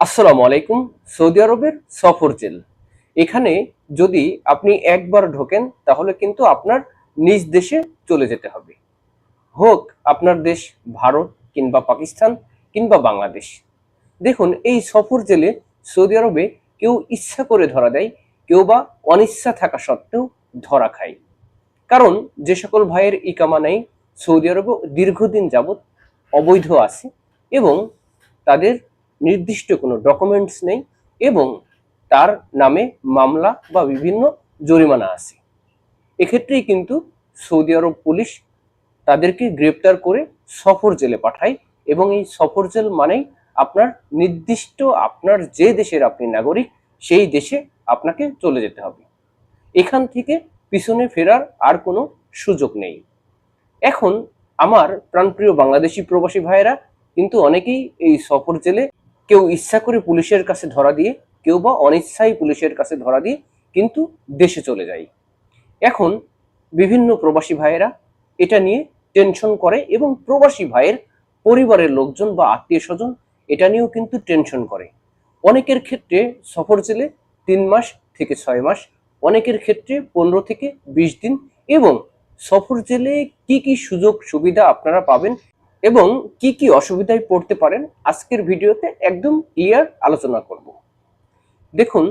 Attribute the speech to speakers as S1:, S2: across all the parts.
S1: আসসালামু আলাইকুম, সৌদি আরবের সফর জেল। এখানে যদি আপনি একবার ঢোকেন, তাহলে কিন্তু আপনার নিজ দেশে চলে যেতে হবে। হোক আপনার দেশ ভারত কিংবা পাকিস্তান কিংবা বাংলাদেশ। দেখুন, এই সফর জেলে সৌদি আরবে কেউ ইচ্ছা করে ধরা দেয়, কেউ বা অনিচ্ছা থাকা সত্ত্বেও ধরা খায়। কারণ যে সকল ভাইয়ের ইকামা নেই সৌদি আরবে দীর্ঘদিন যাবৎ অবৈধ আছে এবং তাদের নির্দিষ্ট কোনো ডকুমেন্টস নেই এবং তার নামে মামলা বা বিভিন্ন জরিমানা আছে। এক্ষেত্রেই কিন্তু সৌদি আরব পুলিশ তাদেরকে গ্রেপ্তার করে সফর জেলে পাঠায় এবং এই সফর জেল মানেই আপনার নির্দিষ্ট আপনার যে দেশের আপনি নাগরিক, সেই দেশে আপনাকে চলে যেতে হবে। এখান থেকে পিছনে ফেরার আর কোনো সুযোগ নেই। এখন আমার প্রাণপ্রিয় বাংলাদেশি প্রবাসী ভাইয়েরা কিন্তু অনেকেই এই সফর জেলে কেউ ইচ্ছা করে পুলিশের কাছে ধরা দিয়ে, কেউ বা অনিচ্ছাই পুলিশের কাছে ধরা দিয়ে কিন্তু দেশে চলে যায়। এখন বিভিন্ন প্রবাসী ভাইয়েরা এটা নিয়ে টেনশন করে এবং প্রবাসী ভাইয়ের পরিবারের লোকজন বা আত্মীয় স্বজন এটা নিয়েও কিন্তু টেনশন করে। অনেকের ক্ষেত্রে সফর জেলে তিন মাস থেকে ছয় মাস, অনেকের ক্ষেত্রে পনেরো থেকে বিশ দিন এবং সফর জেলে কি কি সুযোগ সুবিধা আপনারা পাবেন এবং কি কি অসুবিধায় পড়তে পারেন, আজকের ভিডিওতে একদম ক্লিয়ার আলোচনা করব। দেখুন,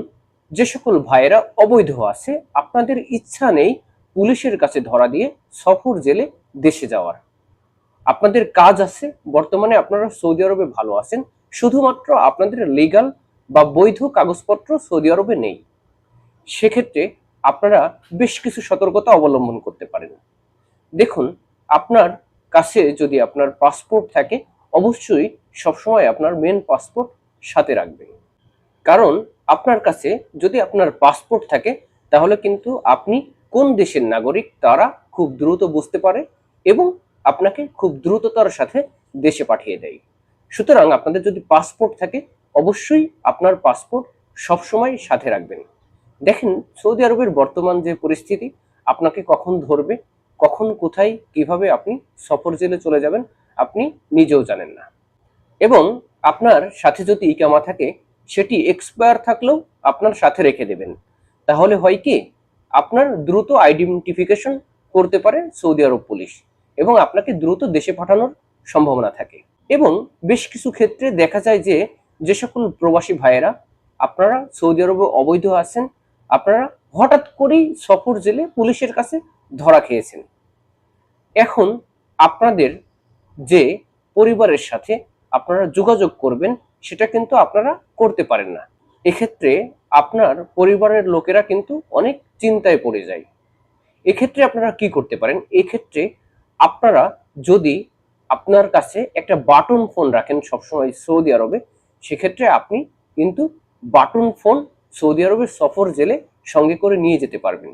S1: যে সকল ভাইয়েরা অবৈধ আছে, আপনাদের ইচ্ছা নেই পুলিশের কাছে ধরা দিয়ে সফর জেলে দেশে যাওয়ার। আপনাদের কাজ আছে, বর্তমানে আপনারা সৌদি আরবে ভালো আছেন, শুধুমাত্র আপনাদের লিগাল বা বৈধ কাগজপত্র সৌদি আরবে নেই। সেক্ষেত্রে আপনারা বেশ কিছু সতর্কতা অবলম্বন করতে পারেন। দেখুন, আপনার কাছে যদি আপনার পাসপোর্ট থাকে, অবশ্যই সবসময় আপনার মেন পাসপোর্ট সাথে রাখবেন। কারণ আপনার কাছে যদি আপনার পাসপোর্ট থাকে, তাহলে কিন্তু আপনি কোন দেশের নাগরিক তারা খুব দ্রুত বুঝতে পারে এবং আপনাকে খুব দ্রুততার সাথে দেশে পাঠিয়ে দেয়। সুতরাং আপনাদের যদি পাসপোর্ট থাকে, অবশ্যই আপনার পাসপোর্ট সবসময় সাথে রাখবেন। দেখেন, সৌদি আরবের বর্তমান যে পরিস্থিতি, আপনাকে কখন ধরবে কখন, কোথায়, কীভাবে আপনি সফর জেলে চলে যাবেন আপনি নিজেও জানেন না। এবং আপনার সাথে যদি ইকামা থাকে, সেটি এক্সপায়ার থাকলেও আপনার সাথে রেখে দেবেন। তাহলে হয় কি, আপনার দ্রুত আইডেন্টিফিকেশন করতে পারে সৌদি আরব পুলিশ এবং আপনাকে দ্রুত দেশে পাঠানোর সম্ভাবনা থাকে। এবং বেশ কিছু ক্ষেত্রে দেখা যায় যে যে সকল প্রবাসী ভাইয়েরা, আপনারা সৌদি আরবে অবৈধ আছেন, আপনারা হঠাৎ করেই সফর জেলে পুলিশের কাছে ধরা খেয়েছেন। এখন আপনাদের যে পরিবারের সাথে আপনারা যোগাযোগ করবেন, সেটা কিন্তু আপনারা করতে পারেন না। এক্ষেত্রে আপনার পরিবারের লোকেরা কিন্তু অনেক চিন্তায় পড়ে যায়। এক্ষেত্রে আপনারা কি করতে পারেন? এক্ষেত্রে আপনারা যদি আপনার কাছে একটা বাটন ফোন রাখেন সবসময় সৌদি আরবে, সেক্ষেত্রে আপনি কিন্তু বাটন ফোন সৌদি আরবের সফর জেলে সঙ্গে করে নিয়ে যেতে পারবেন।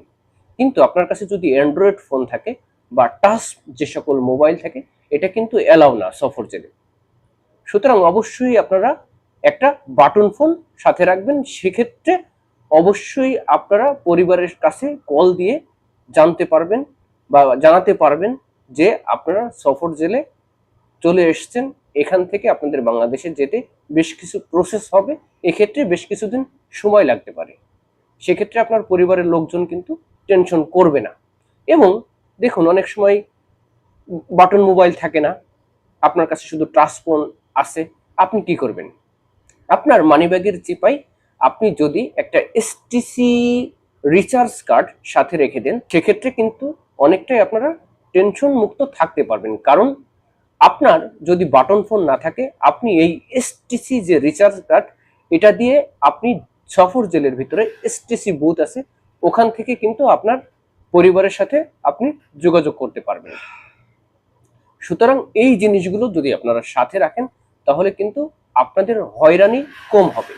S1: কিন্তু আপনার কাছে যদি অ্যান্ড্রয়েড ফোন থাকে বা টাচ যে সকল মোবাইল থাকে, এটা কিন্তু অ্যালাউ না সফর জেলে সুতরাং অবশ্যই আপনারা একটা বাটন ফোন সাথে রাখবেন। সেক্ষেত্রে অবশ্যই আপনারা পরিবারের কাছে কল দিয়ে জানতে পারবেন বা জানাতে পারবেন যে আপনারা সফর জেলে চলে এসছেন। এখান থেকে আপনাদের বাংলাদেশে যেতে বেশ কিছু প্রসেস হবে। এক্ষেত্রে বেশ কিছুদিন সময় লাগতে পারে। সেক্ষেত্রে আপনার পরিবারের লোকজন কিন্তু টেনশন করবে না। এবং দেখুন, অনেক সময় বাটন মোবাইল থাকে না। আপনার কাছে শুধু ফোন আছে, আপনি কি করবেন? আপনার মানিব্যাগের চিপাই আপনি যদি একটা এসটিসি রিচার্জ কার্ড সাথে রেখে দেন, সেক্ষেত্রে কিন্তু অনেকটাই আপনারা টেনশন মুক্ত থাকতে পারবেন। কারণ আপনার যদি বাটন ফোন না থাকে, আপনি এই এসটিসি যে রিচার্জ কার্ড এটা দিয়ে আপনি সফর জেলের ভিতরে এসটিসি বুথ আছে ওখান থেকে কিন্তু আপনার পরিবারের সাথে আপনি যোগাযোগ করতে পারবেন। সুতরাং এই জিনিসগুলো যদি আপনারা সাথে রাখেন, তাহলে কিন্তু আপনাদের হয়রানি কম হবে।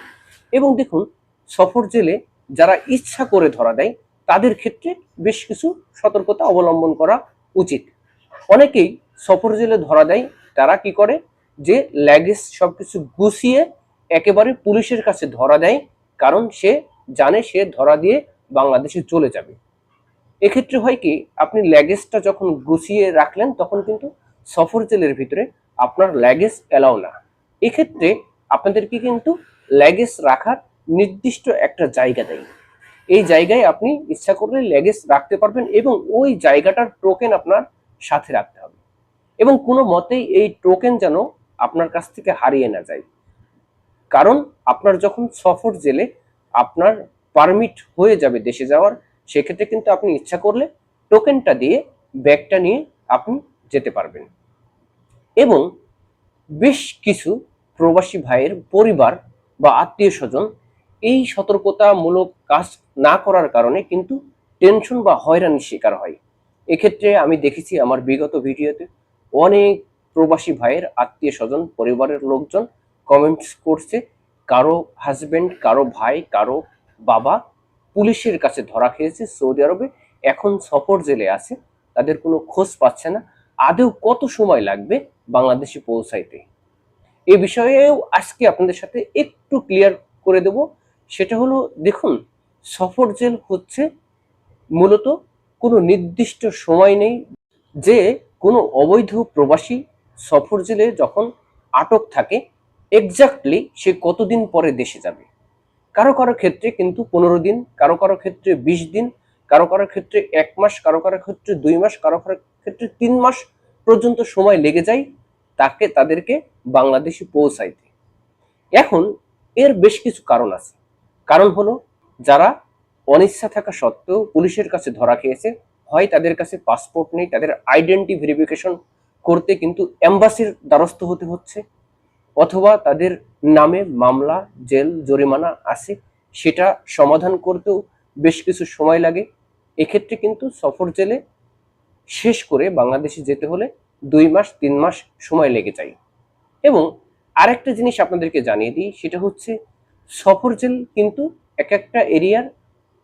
S1: এবং দেখুন, সফর জেলে যারা ইচ্ছা করে ধরা দেয়, তাদের ক্ষেত্রে বেশ কিছু সতর্কতা অবলম্বন করা উচিত। অনেকেই সফর জেলে ধরা দেয়, তারা কি করে? যে ল্যাগেজ সবকিছু গুছিয়ে একেবারে পুলিশের কাছে ধরা দেয়, কারণ সে জানে সে ধরা দিয়ে বাংলাদেশে চলে যাবে। এক্ষেত্রে হয় কি, আপনি ল্যাগেজটা যখন গুছিয়ে রাখলেন, তখন কিন্তু সফর জেলের ভিতরে আপনার ল্যাগেজ এলাও না। এক্ষেত্রে আপনাদেরকে কিন্তু ল্যাগেজ রাখার নির্দিষ্ট একটা জায়গা দেয়। এই জায়গায় আপনি ইচ্ছা করলে ল্যাগেজ রাখতে পারবেন এবং ওই জায়গাটার টোকেন আপনার সাথে রাখতে হবে। এবং কোনো মতেই এই টোকেন যেন আপনার কাছ থেকে হারিয়ে না যায়। কারণ আপনার যখন সফর জেলে আপনার পারমিট হয়ে যাবে দেশে যাওয়ার, সেক্ষেত্রে কিন্তু আপনি ইচ্ছা করলে টোকেনটা দিয়ে ব্যাগটা নিয়ে আপনি যেতে পারবেন। এবং বেশ কিছু প্রবাসী ভাইয়ের পরিবার বা আত্মীয় স্বজন এই সতর্কতামূলক কাজ না করার কারণে কিন্তু টেনশন বা হয়রানির শিকার হয়। এক্ষেত্রে আমি দেখেছি আমার বিগত ভিডিওতে অনেক প্রবাসী ভাইয়ের আত্মীয় স্বজন পরিবারের লোকজন কমেন্টস করছে, কারও হাজবেন্ড কারও ভাই, কারও বাবা পুলিশের কাছে ধরা খেয়েছে সৌদি আরবে। এখন সফর জেলে আছে, তাদের কোনো খোঁজ পাচ্ছে না। আদৌ কত সময় লাগবে বাংলাদেশে পৌঁছাইতে? এ বিষয়েও আজকে আপনাদের সাথে একটু ক্লিয়ার করে দেব। সেটা হলো, দেখুন, সফর জেল হচ্ছে মূলত কোনো নির্দিষ্ট সময় নেই যে কোনো অবৈধ প্রবাসী সফর জেলে যখন আটক থাকে এক্স্যাক্টলি সে কতদিন পরে দেশে যাবে। কারও কারও ক্ষেত্রে কিন্তু পনেরো দিন, কারও কারও ক্ষেত্রে বিশ দিন, কারও কারও ক্ষেত্রে এক মাস, কারও কারও ক্ষেত্রে দুই মাস, কারও কারও ক্ষেত্রে তিন মাস পর্যন্ত সময় লেগে যায় তাকে তাদেরকে বাংলাদেশে পৌঁছাইতে। এখন এর বেশ কিছু কারণ আছে। কারণ হলো, যারা অনিচ্ছা থাকা সত্ত্বেও পুলিশের কাছে ধরা খেয়েছে, হয় তাদের কাছে পাসপোর্ট নেই, তাদের আইডেন্টি ভেরিফিকেশন করতে কিন্তু এম্বাসির দ্বারস্থ হতে হচ্ছে অথবা তাদের নামে মামলা, জেল, জরিমানা আছে, সেটা সমাধান করতেও বেশ কিছু সময় লাগে। এক্ষেত্রে কিন্তু সফর জেলে শেষ করে বাংলাদেশে যেতে হলে দুই মাস, তিন মাস সময় লেগে যায়। এবং আরেকটা জিনিস আপনাদেরকে জানিয়ে দিই, সেটা হচ্ছে সফর জেল কিন্তু এক একটা এরিয়ার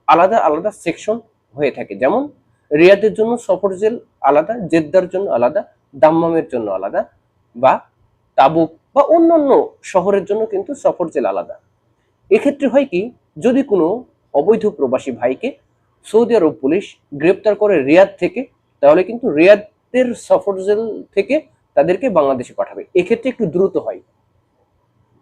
S1: আলাদা আলাদা সেকশন হয়ে থাকে। যেমন রিয়াদের জন্য সফর জেল আলাদা, জেদ্দার জন্য আলাদা, দাম্মামের জন্য আলাদা বা তাবুক বা অন্যান্য শহরের জন্য কিন্তু সফর জেল আলাদা। এক্ষেত্রে হয় কি, যদি কোনো অবৈধ প্রবাসী ভাইকে সৌদি আরব পুলিশ গ্রেপ্তার করে রিয়াদ থেকে, তাহলে কিন্তু রিয়াদের সফর জেল থেকে তাদেরকে বাংলাদেশে পাঠাবে। এক্ষেত্রে একটু দ্রুত হয়।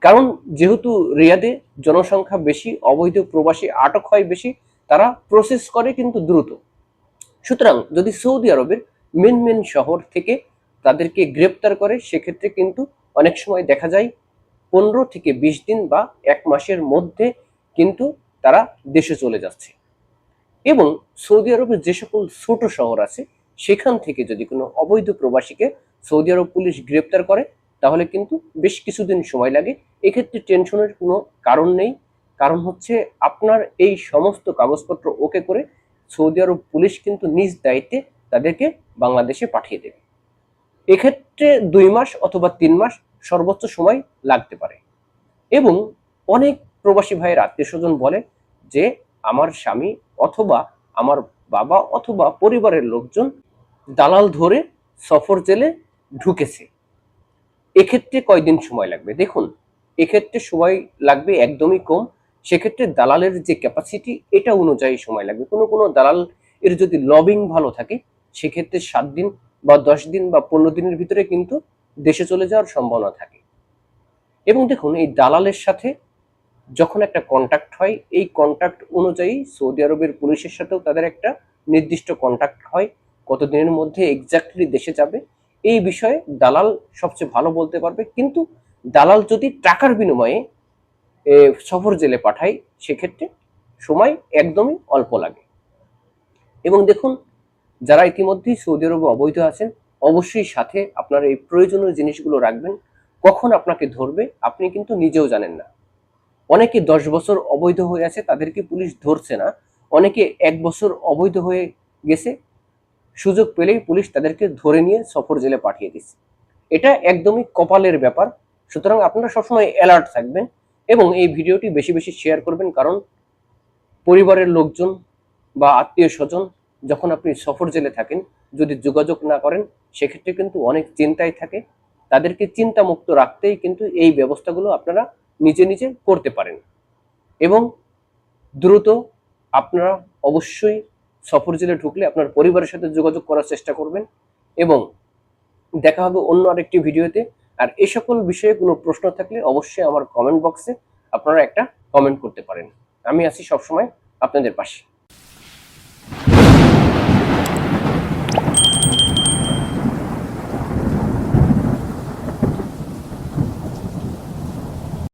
S1: কারণ যেহেতু রিয়াদে জনসংখ্যা বেশি, অবৈধ প্রবাসী আটক হয় বেশি, তারা প্রসেস করে কিন্তু দ্রুত। সুতরাং যদি সৌদি আরবের মেন মেন শহর থেকে তাদেরকে গ্রেপ্তার করে, সেক্ষেত্রে কিন্তু অনেক সময় দেখা যায় পনেরো থেকে বিশ দিন বা এক মাসের মধ্যে কিন্তু তারা দেশে চলে যাচ্ছে। এবং সৌদি আরবের যে সকল ছোট শহর আছে, সেখান থেকে যদি কোনো অবৈধ প্রবাসীকে সৌদি আরব পুলিশ গ্রেপ্তার করে, তাহলে কিন্তু বেশ কিছুদিন সময় লাগে। এক্ষেত্রে টেনশনের কোনো কারণ নেই। কারণ হচ্ছে আপনার এই সমস্ত কাগজপত্র ওকে করে সৌদি আরব পুলিশ কিন্তু নিজ দায়িত্বে তাদেরকে বাংলাদেশে পাঠিয়ে দেবে। এক্ষেত্রে দুই মাস অথবা তিন মাস সর্বোচ্চ সময় লাগতে পারে। এবং অনেক প্রবাসী ভাইয়ের আত্মীয় স্বজন বলে যে, আমার স্বামী অথবা আমার বাবা অথবা পরিবারের লোকজন দালাল ধরে সফর জেলে ঢুকেছে। এক্ষেত্রে কয়দিন সময় লাগবে? দেখুন, এক্ষেত্রে সময় লাগবে একদমই কম। সেক্ষেত্রে দালালের যে ক্যাপাসিটি এটা অনুযায়ী সময় লাগবে। কোনো কোনো দালাল এর যদি লবিং ভালো থাকে, সেক্ষেত্রে সাত দিন বা দশ দিন বা পনেরো দিনের ভিতরে কিন্তু দেশে চলে যাওয়ার সম্ভাবনা থাকে। এবং দেখুন, এই দালালের সাথে যখন একটা কন্ট্যাক্ট হয়, এই কন্ট্যাক্ট অনুযায়ী সৌদি আরবের পুলিশের সাথেও তাদের একটা নির্দিষ্ট কন্ট্যাক্ট হয়, কতদিনের মধ্যে এক্স্যাক্টলি দেশে যাবে। এই বিষয়ে দালাল সবচেয়ে ভালো বলতে পারবে। কিন্তু দালাল যদি টাকার বিনিময়ে সফর জেলে পাঠায়, সেক্ষেত্রে সময় একদমই অল্প লাগে। এবং দেখুন, যারা ইতিমধ্যেই সৌদি আরবে অবৈধ আছেন অবশ্যই সাথে আপনার এই প্রয়োজনীয় জিনিসগুলো রাখবেন। কখন আপনাকে ধরবে, আপনি কিন্তু নিজেও জানেন না। অনেকে দশ বছর অবৈধ হয়ে আছে, তাদেরকে পুলিশ ধরছে না। অনেকে এক বছর অবৈধ হয়ে গেছে, সুযোগ পেলেই পুলিশ তাদেরকে ধরে নিয়ে সফর জেলে পাঠিয়ে দিচ্ছে। এটা একদমই কপালের ব্যাপার। সুতরাং আপনারা সবসময় অ্যালার্ট থাকবেন এবং এই ভিডিওটি বেশি বেশি শেয়ার করবেন, কারণ পরিবারের লোকজন বা আত্মীয় স্বজন যখন আপনি সফর জেলে থাকেন, যদি যোগাযোগ না করেন, সেক্ষেত্রে কিন্তু অনেক চিন্তায় থাকে। তাদেরকে চিন্তামুক্ত রাখতেই কিন্তু এই ব্যবস্থাগুলো আপনারা নিজে নিজে করতে পারেন। এবং দ্রুত আপনারা অবশ্যই সফর জেলে ঢুকলে আপনার পরিবারের সাথে যোগাযোগ করার চেষ্টা করবেন এবং দেখা হবে অন্য আরেকটি ভিডিওতে। আর এই সকল বিষয়ে কোনো প্রশ্ন থাকলে অবশ্যই আমার কমেন্ট বক্সে আপনারা একটা কমেন্ট করতে পারেন। আমি আছি সবসময় আপনাদের পাশে।